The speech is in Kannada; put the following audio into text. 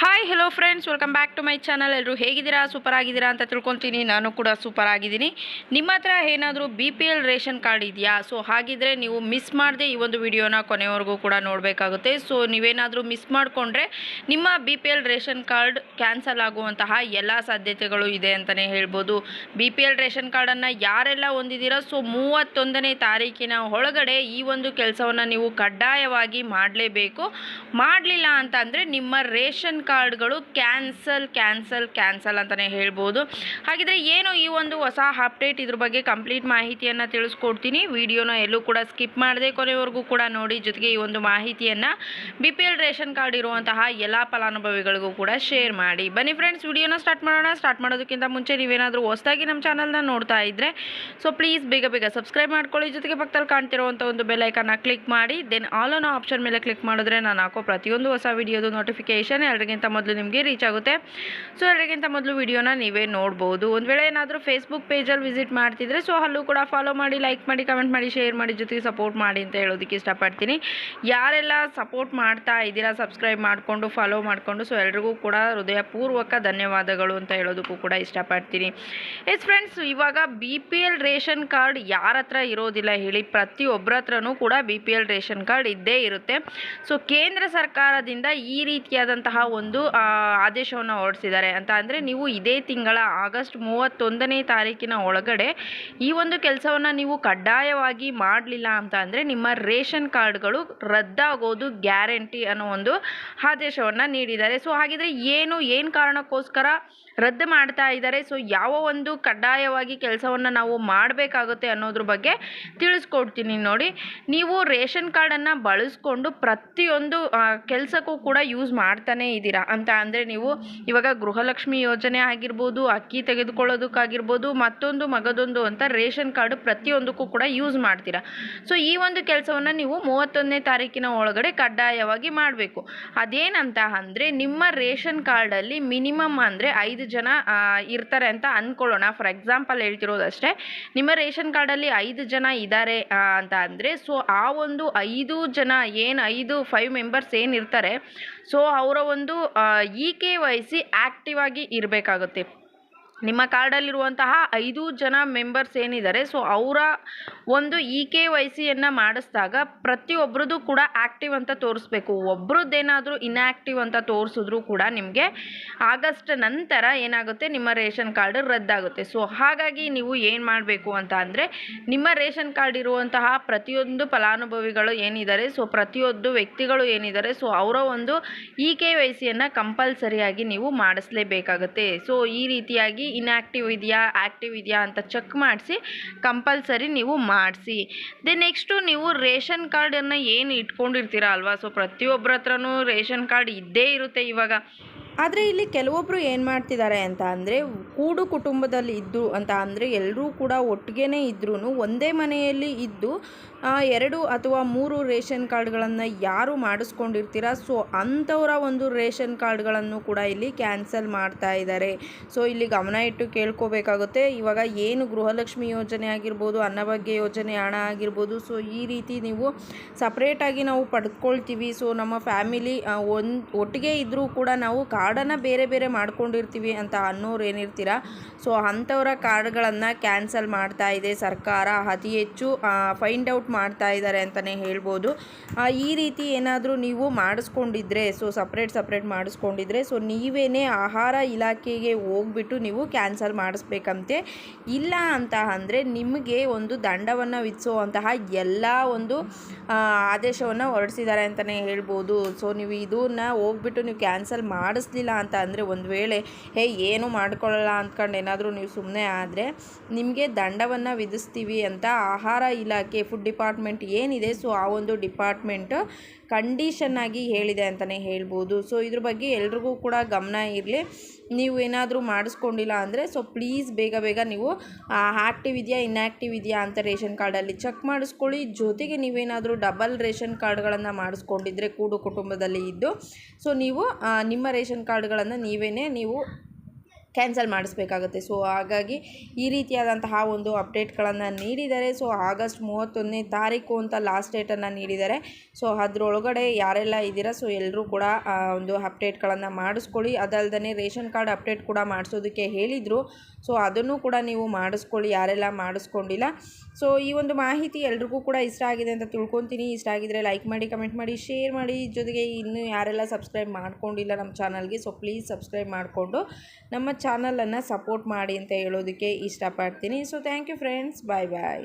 Hi hello friends welcome back to my channel ಎಲ್ಲರೂ ಹೇಗಿದ್ದೀರಾ? ಸೂಪರ್ ಆಗಿದ್ದೀರಾ ಅಂತ ತಿಳ್ಕೊತೀನಿ. ನಾನು ಕೂಡ ಸೂಪರ್ ಆಗಿದ್ದೀನಿ. ನಿಮ್ಮ ಹತ್ರ ಏನಾದರೂ B P L ration card ಇದೆಯಾ? ಸೊ ಹಾಗಿದ್ರೆ ನೀವು ಮಿಸ್ ಮಾಡದೆ ಈ ಒಂದು ವಿಡಿಯೋನ ಕೊನೆವರೆಗೂ ಕೂಡ ನೋಡಬೇಕಾಗುತ್ತೆ. ಸೊ ನೀವೇನಾದರೂ ಮಿಸ್ ಮಾಡಿಕೊಂಡ್ರೆ ನಿಮ್ಮ B P L ration card cancel ಆಗುವಂತಹ ಎಲ್ಲ ಸಾಧ್ಯತೆಗಳು ಇದೆ ಅಂತಲೇ ಹೇಳ್ಬೋದು. ಬಿ ಪಿ ಎಲ್ ರೇಷನ್ ಕಾರ್ಡನ್ನು ಯಾರೆಲ್ಲ ಹೊಂದಿದ್ದೀರಾ? ಸೊ ಮೂವತ್ತೊಂದನೇ ತಾರೀಕಿನ ಒಳಗಡೆ ಈ ಒಂದು ಕೆಲಸವನ್ನು ನೀವು ಕಡ್ಡಾಯವಾಗಿ ಮಾಡಲೇಬೇಕು. ಮಾಡಲಿಲ್ಲ ಅಂತ ಅಂದರೆ ನಿಮ್ಮ ರೇಷನ್ ಕಾರ್ಡ್ಗಳು ಕ್ಯಾನ್ಸಲ್ ಕ್ಯಾನ್ಸಲ್ ಕ್ಯಾನ್ಸಲ್ ಅಂತಲೇ ಹೇಳ್ಬೋದು. ಹಾಗಿದ್ರೆ ಏನು ಈ ಒಂದು ಹೊಸ ಅಪ್ಡೇಟ್ ಇದ್ರ ಬಗ್ಗೆ ಕಂಪ್ಲೀಟ್ ಮಾಹಿತಿಯನ್ನು ತಿಳಿಸ್ಕೊಡ್ತೀನಿ. ವಿಡಿಯೋನ ಎಲ್ಲೂ ಕೂಡ ಸ್ಕಿಪ್ ಮಾಡದೆ ಕೊನೆವರೆಗೂ ಕೂಡ ನೋಡಿ ಜೊತೆಗೆ ಈ ಒಂದು ಮಾಹಿತಿಯನ್ನು B P L ration card ಇರುವಂತಹ ಎಲ್ಲ ಫಲಾನುಭವಿಗಳಿಗೂ ಕೂಡ ಶೇರ್ ಮಾಡಿ. ಬನ್ನಿ ಫ್ರೆಂಡ್ಸ್, ವಿಡಿಯೋನ ಸ್ಟಾರ್ಟ್ ಮಾಡೋಣ. ಸ್ಟಾರ್ಟ್ ಮಾಡೋದಕ್ಕಿಂತ ಮುಂಚೆ ನೀವೇನಾದರೂ ಹೊಸದಾಗಿ ನಮ್ಮ ಚಾನಲ್ನ ನೋಡ್ತಾ ಇದ್ದರೆ ಸೊ ಪ್ಲೀಸ್ ಬೇಗ ಬೇಗ ಸಬ್ಸ್ಕ್ರೈಬ್ ಮಾಡ್ಕೊಳ್ಳಿ. ಜೊತೆಗೆ ಪಕ್ಕದಲ್ಲಿ ಕಾಣ್ತಿರುವಂಥ ಒಂದು ಬೆಲ್ ಐಕನ್ನ ಕ್ಲಿಕ್ ಮಾಡಿ. ದೆನ್ ಆಲ್ ಅನ್ನೋ ಆಪ್ಷನ್ ಮೇಲೆ ಕ್ಲಿಕ್ ಮಾಡಿದ್ರೆ ನಾನು ಹಾಕೋ ಪ್ರತಿಯೊಂದು ಹೊಸ ವಿಡಿಯೋದು ನೋಟಿಫಿಕೇಷನ್ ಎಲ್ಲರಿಗಿಂತ ಮೊದಲು ನಿಮಗೆ ರೀಚ್ ಆಗುತ್ತೆ. ಸೊ ಎಲ್ಲರಿಗಿಂತ ಮೊದಲು ವಿಡಿಯೋನ ನೀವೇ ನೋಡ್ಬೋದು. ಒಂದು ವೇಳೆ ಏನಾದರೂ ಫೇಸ್ಬುಕ್ ಪೇಜಲ್ಲಿ ವಿಸಿಟ್ ಮಾಡ್ತಿದ್ರೆ ಸೊ ಅಲ್ಲೂ ಕೂಡ ಫಾಲೋ ಮಾಡಿ ಲೈಕ್ ಮಾಡಿ ಕಮೆಂಟ್ ಮಾಡಿ ಶೇರ್ ಮಾಡಿ, ಜೊತೆಗೆ ಸಪೋರ್ಟ್ ಮಾಡಿ ಅಂತ ಹೇಳೋದಕ್ಕೆ ಇಷ್ಟಪಡ್ತೀನಿ. ಯಾರೆಲ್ಲ ಸಪೋರ್ಟ್ ಮಾಡ್ತಾ ಇದ್ದೀರಾ ಸಬ್ಸ್ಕ್ರೈಬ್ ಮಾಡಿಕೊಂಡು ಫಾಲೋ ಮಾಡಿಕೊಂಡು ಸೊ ಎಲ್ರಿಗೂ ಕೂಡ ಹೃದಯಪೂರ್ವಕ ಧನ್ಯವಾದಗಳು ಅಂತ ಹೇಳೋದಕ್ಕೂ ಕೂಡ ಇಷ್ಟಪಡ್ತೀನಿ. ಎಸ್ ಫ್ರೆಂಡ್ಸ್ ಇವಾಗ B P L ration card ಯಾರ ಹತ್ರ ಇರೋದಿಲ್ಲ ಹೇಳಿ ಪ್ರತಿಯೊಬ್ಬರ ಹತ್ರನೂ ಕೂಡ B P L ration card ಇದ್ದೇ ಇರುತ್ತೆ. ಸೊ ಕೇಂದ್ರ ಸರ್ಕಾರದಿಂದ ಈ ರೀತಿಯಾದಂತಹ ಆದೇಶವನ್ನು ಹೊರಡಿಸಿದ್ದಾರೆ. ಅಂತ ಅಂದರೆ ನೀವು ಇದೇ ತಿಂಗಳ ಆಗಸ್ಟ್ ಮೂವತ್ತೊಂದನೇ ತಾರೀಕಿನ ಒಳಗಡೆ ಈ ಒಂದು ಕೆಲಸವನ್ನು ನೀವು ಕಡ್ಡಾಯವಾಗಿ ಮಾಡಲಿಲ್ಲ ಅಂತ ಅಂದರೆ ನಿಮ್ಮ ರೇಷನ್ ಕಾರ್ಡ್ಗಳು ರದ್ದಾಗೋದು ಗ್ಯಾರಂಟಿ ಅನ್ನೋ ಒಂದು ಆದೇಶವನ್ನು ನೀಡಿದ್ದಾರೆ. ಸೊ, ಹಾಗಿದ್ರೆ ಏನು ಏನು ಕಾರಣಕ್ಕೋಸ್ಕರ ರದ್ದು ಮಾಡ್ತಾ ಇದ್ದಾರೆ? ಸೊ, ಯಾವ ಒಂದು ಕಡ್ಡಾಯವಾಗಿ ಕೆಲಸವನ್ನು ನಾವು ಮಾಡಬೇಕಾಗುತ್ತೆ ಅನ್ನೋದ್ರ ಬಗ್ಗೆ ತಿಳಿಸ್ಕೊಡ್ತೀನಿ ನೋಡಿ. ನೀವು ರೇಷನ್ ಕಾರ್ಡನ್ನು ಬಳಸ್ಕೊಂಡು ಪ್ರತಿಯೊಂದು ಕೆಲಸಕ್ಕೂ ಕೂಡ ಯೂಸ್ ಮಾಡ್ತಾನೇ ಇದ್ದೀರಾ? ಅಂತ ಅಂದರೆ ನೀವು ಇವಾಗ ಗೃಹಲಕ್ಷ್ಮಿ ಯೋಜನೆ ಆಗಿರ್ಬೋದು, ಅಕ್ಕಿ ತೆಗೆದುಕೊಳ್ಳೋದಕ್ಕಾಗಿರ್ಬೋದು, ಮತ್ತೊಂದು ಮಗದೊಂದು ಅಂತ ರೇಷನ್ ಕಾರ್ಡ್ ಪ್ರತಿಯೊಂದಕ್ಕೂ ಕೂಡ ಯೂಸ್ ಮಾಡ್ತೀರಾ. ಸೊ ಈ ಒಂದು ಕೆಲಸವನ್ನು ನೀವು ಮೂವತ್ತೊಂದನೇ ತಾರೀಕಿನ ಒಳಗಡೆ ಕಡ್ಡಾಯವಾಗಿ ಮಾಡಬೇಕು. ಅದೇನಂತ ಅಂದರೆ ನಿಮ್ಮ ರೇಷನ್ ಕಾರ್ಡಲ್ಲಿ ಮಿನಿಮಮ್ ಅಂದರೆ ಐದು ಜನ ಇರ್ತಾರೆ ಅಂತ ಅಂದ್ಕೊಳ್ಳೋಣ ಫಾರ್ ಎಕ್ಸಾಂಪಲ್ ಹೇಳ್ತಿರೋದಷ್ಟೇ, ನಿಮ್ಮ ರೇಷನ್ ಕಾರ್ಡಲ್ಲಿ ಐದು ಜನ ಇದ್ದಾರೆ ಅಂತ ಅಂದರೆ ಸೊ ಆ ಒಂದು ಐದು ಜನ ಏನು ಐದು ಫೈವ್ ಮೆಂಬರ್ಸ್ ಏನಿರ್ತಾರೆ ಸೊ ಅವರ ಒಂದು E K Y C active ಆಗಿ ಇರಬೇಕಾಗುತ್ತೆ. ನಿಮ್ಮ ಕಾರ್ಡಲ್ಲಿರುವಂತಹ ಐದು ಜನ ಮೆಂಬರ್ಸ್ ಏನಿದ್ದಾರೆ ಸೊ ಅವರ ಒಂದು ಇ ಕೆ ವೈ ಸಿಯನ್ನು ಮಾಡಿಸಿದಾಗ ಪ್ರತಿಯೊಬ್ಬರದ್ದು ಕೂಡ ಆ್ಯಕ್ಟಿವ್ ಅಂತ ತೋರಿಸ್ಬೇಕು. ಒಬ್ರದ್ದೇನಾದರೂ ಇನ್ಆ್ಯಕ್ಟಿವ್ ಅಂತ ತೋರಿಸಿದ್ರು ಕೂಡ ನಿಮಗೆ ಆಗಸ್ಟ್ ನಂತರ ಏನಾಗುತ್ತೆ, ನಿಮ್ಮ ರೇಷನ್ ಕಾರ್ಡ್ ರದ್ದಾಗುತ್ತೆ. ಸೊ ಹಾಗಾಗಿ ನೀವು ಏನು ಮಾಡಬೇಕು ಅಂತ ಅಂದರೆ, ನಿಮ್ಮ ರೇಷನ್ ಕಾರ್ಡ್ ಇರುವಂತಹ ಪ್ರತಿಯೊಂದು ಫಲಾನುಭವಿಗಳು ಏನಿದ್ದಾರೆ ಸೊ ಪ್ರತಿಯೊಂದು ವ್ಯಕ್ತಿಗಳು ಏನಿದ್ದಾರೆ ಸೊ ಅವರ ಒಂದು ಇ ಕೆ ವೈ ಸಿಯನ್ನು ಕಂಪಲ್ಸರಿಯಾಗಿ ನೀವು ಮಾಡಿಸಲೇಬೇಕಾಗುತ್ತೆ. ಸೊ ಈ ರೀತಿಯಾಗಿ ಇನ್ಆ್ಯಕ್ಟಿವ್ ಇದೆಯಾ ಆ್ಯಕ್ಟಿವ್ ಇದೆಯಾ ಅಂತ ಚೆಕ್ ಮಾಡಿಸಿ ಕಂಪಲ್ಸರಿ ನೀವು ಮಾಡಿಸಿ. ದೆ ನೆಕ್ಸ್ಟು ನೀವು ರೇಷನ್ ಕಾರ್ಡನ್ನು ಏನು ಇಟ್ಕೊಂಡಿರ್ತೀರ ಅಲ್ವಾ? ಸೊ ಪ್ರತಿಯೊಬ್ಬರ ಹತ್ರನೂ ರೇಷನ್ ಕಾರ್ಡ್ ಇದ್ದೇ ಇರುತ್ತೆ ಇವಾಗ. ಆದರೆ ಇಲ್ಲಿ ಕೆಲವೊಬ್ಬರು ಏನು ಮಾಡ್ತಿದ್ದಾರೆ ಅಂತ ಅಂದರೆ ಕೂಡು ಕುಟುಂಬದಲ್ಲಿ ಇದ್ದು ಅಂತ ಅಂದರೆ ಎಲ್ಲರೂ ಕೂಡ ಒಟ್ಟಿಗೆ ಇದ್ರೂ ಒಂದೇ ಮನೆಯಲ್ಲಿ ಇದ್ದು ಎರಡು ಅಥವಾ ಮೂರು ರೇಷನ್ ಕಾರ್ಡ್ಗಳನ್ನು ಯಾರು ಮಾಡಿಸ್ಕೊಂಡಿರ್ತೀರ? ಸೊ, ಅಂಥವರ ಒಂದು ರೇಷನ್ ಕಾರ್ಡ್ಗಳನ್ನು ಕೂಡ ಇಲ್ಲಿ ಕ್ಯಾನ್ಸಲ್ ಮಾಡ್ತಾ ಇದ್ದಾರೆ ಸೊ, ಇಲ್ಲಿ ಗಮನ ಇಟ್ಟು ಕೇಳ್ಕೋಬೇಕಾಗುತ್ತೆ. ಇವಾಗ ಏನು ಗೃಹಲಕ್ಷ್ಮಿ ಯೋಜನೆ ಆಗಿರ್ಬೋದು ಅನ್ನಭಾಗ್ಯ ಯೋಜನೆ, ಹಣ ಆಗಿರ್ಬೋದು, ಸೊ, ಈ ರೀತಿ ನೀವು ಸಪ್ರೇಟಾಗಿ ನಾವು ಪಡ್ಕೊಳ್ತೀವಿ. ಸೊ, ನಮ್ಮ ಫ್ಯಾಮಿಲಿ ಒಂದು, ಒಟ್ಟಿಗೆ ಇದ್ದರೂ ಕೂಡ ನಾವು ಕಾರ್ಡನ್ನು ಬೇರೆ ಬೇರೆ ಮಾಡ್ಕೊಂಡಿರ್ತೀವಿ ಅಂತ ಅನ್ನೋರು ಏನಿರ್ತೀರ? ಸೊ ಅಂಥವರ ಕಾರ್ಡ್ಗಳನ್ನು ಕ್ಯಾನ್ಸಲ್ ಮಾಡ್ತಾ ಇದೆ ಸರ್ಕಾರ. ಅತಿ ಹೆಚ್ಚು ಫೈಂಡ್ ಔಟ್ ಮಾಡ್ತಾ ಇದ್ದಾರೆ ಅಂತಲೇ ಹೇಳ್ಬೋದು. ಈ ರೀತಿ ಏನಾದರೂ ನೀವು ಮಾಡಿಸ್ಕೊಂಡಿದ್ರೆ ಸೊ ಸಪ್ರೇಟ್ ಸಪ್ರೇಟ್ ಮಾಡಿಸ್ಕೊಂಡಿದ್ರೆ ಸೊ ನೀವೇನೇ ಆಹಾರ ಇಲಾಖೆಗೆ ಹೋಗ್ಬಿಟ್ಟು ನೀವು ಕ್ಯಾನ್ಸಲ್ ಮಾಡಿಸ್ಬೇಕಂತೆ. ಇಲ್ಲ ಅಂತ ಅಂದರೆ ನಿಮಗೆ ಒಂದು ದಂಡವನ್ನು ವಿಧಿಸುವಂತಹ ಎಲ್ಲ ಒಂದು ಆದೇಶವನ್ನು ಹೊರಡಿಸಿದ್ದಾರೆ ಅಂತಲೇ ಹೇಳ್ಬೋದು. ಸೊ ನೀವು ಇದನ್ನು ಹೋಗ್ಬಿಟ್ಟು ನೀವು ಕ್ಯಾನ್ಸಲ್ ಮಾಡಿಸ್ಲಿಲ್ಲ ಅಂತ ಅಂದರೆ ಒಂದು ವೇಳೆ, ಹೇ, ಏನು ಮಾಡ್ಕೊಳ್ಳಲ್ಲ? ಅಂದ್ಕೊಂಡು ಏನಾದರೂ ನೀವು ಸುಮ್ಮನೆ ಆದರೆ, ನಿಮಗೆ ದಂಡವನ್ನು ವಿಧಿಸ್ತೀವಿ ಅಂತ ಆಹಾರ ಇಲಾಖೆ ಫುಡ್ ಡಿಪಾರ್ಟ್ಮೆಂಟ್ ಏನಿದೆ ಸೊ ಆ ಒಂದು ಡಿಪಾರ್ಟ್ಮೆಂಟ್ ಕಂಡೀಷನ್ ಆಗಿ ಹೇಳಿದೆ ಅಂತಲೇ ಹೇಳ್ಬೋದು. ಸೊ ಇದ್ರ ಬಗ್ಗೆ ಎಲ್ರಿಗೂ ಕೂಡ ಗಮನ ಇರಲಿ. ನೀವು ಏನಾದರೂ ಮಾಡಿಸ್ಕೊಂಡಿಲ್ಲ ಅಂದರೆ ಸೊ ಪ್ಲೀಸ್ ಬೇಗ ಬೇಗ ನೀವು ಆ್ಯಕ್ಟಿವ್ ಇದೆಯಾ ಇನ್ಆ್ಯಕ್ಟಿವ್ ಇದೆಯಾ ಅಂತ ರೇಷನ್ ಕಾರ್ಡಲ್ಲಿ ಚೆಕ್ ಮಾಡಿಸ್ಕೊಳ್ಳಿ. ಜೊತೆಗೆ ನೀವೇನಾದರೂ ಡಬಲ್ ರೇಷನ್ ಕಾರ್ಡ್ಗಳನ್ನು ಮಾಡಿಸ್ಕೊಂಡಿದ್ರೆ ಕೂಡು ಕುಟುಂಬದಲ್ಲಿ ಇದ್ದು ಸೊ ನೀವು ನಿಮ್ಮ ರೇಷನ್ ಕಾರ್ಡ್ಗಳನ್ನು ನೀವೇ ನೀವು ಕ್ಯಾನ್ಸಲ್ ಮಾಡಿಸ್ಬೇಕಾಗುತ್ತೆ. ಸೊ, ಹಾಗಾಗಿ ಈ ರೀತಿಯಾದಂತಹ ಒಂದು ಅಪ್ಡೇಟ್ಗಳನ್ನು ನೀಡಿದ್ದಾರೆ ಸೊ, ಆಗಸ್ಟ್ ಮೂವತ್ತೊಂದನೇ ತಾರೀಕು ಅಂತ ಲಾಸ್ಟ್ ಡೇಟನ್ನು ನೀಡಿದ್ದಾರೆ ಸೊ, ಅದರೊಳಗಡೆ ಯಾರೆಲ್ಲ ಇದ್ದೀರಾ, ಸೊ, ಎಲ್ಲರೂ ಕೂಡ ಒಂದು ಅಪ್ಡೇಟ್ಗಳನ್ನು ಮಾಡಿಸ್ಕೊಳ್ಳಿ. ಅದಲ್ಲದೆ ರೇಷನ್ ಕಾರ್ಡ್ ಅಪ್ಡೇಟ್ ಕೂಡ ಮಾಡಿಸೋದಕ್ಕೆ ಹೇಳಿದರು. ಸೊ, ಅದನ್ನು ಕೂಡ ನೀವು ಮಾಡಿಸ್ಕೊಳ್ಳಿ. ಯಾರೆಲ್ಲ ಮಾಡಿಸ್ಕೊಂಡಿಲ್ಲ. ಸೊ, ಈ ಒಂದು ಮಾಹಿತಿ ಎಲ್ರಿಗೂ ಕೂಡ ಇಷ್ಟ ಆಗಿದೆ ಅಂತ ತಿಳ್ಕೊತೀನಿ. ಇಷ್ಟ ಆಗಿದ್ರೆ ಲೈಕ್ ಮಾಡಿ, ಕಮೆಂಟ್ ಮಾಡಿ, ಶೇರ್ ಮಾಡಿ. ಜೊತೆಗೆ ಇನ್ನೂ ಯಾರೆಲ್ಲ ಸಬ್ಸ್ಕ್ರೈಬ್ ಮಾಡ್ಕೊಂಡಿಲ್ಲ ನಮ್ಮ ಚಾನಲ್ಗೆ, ಸೊ, ಪ್ಲೀಸ್ ಸಬ್ಸ್ಕ್ರೈಬ್ ಮಾಡಿಕೊಂಡು ನಮ್ಮ ಚಾನಲನ್ನು ಸಪೋರ್ಟ್ ಮಾಡಿ ಅಂತ ಹೇಳೋದಕ್ಕೆ ಇಷ್ಟಪಡ್ತೀನಿ. So thank you friends bye bye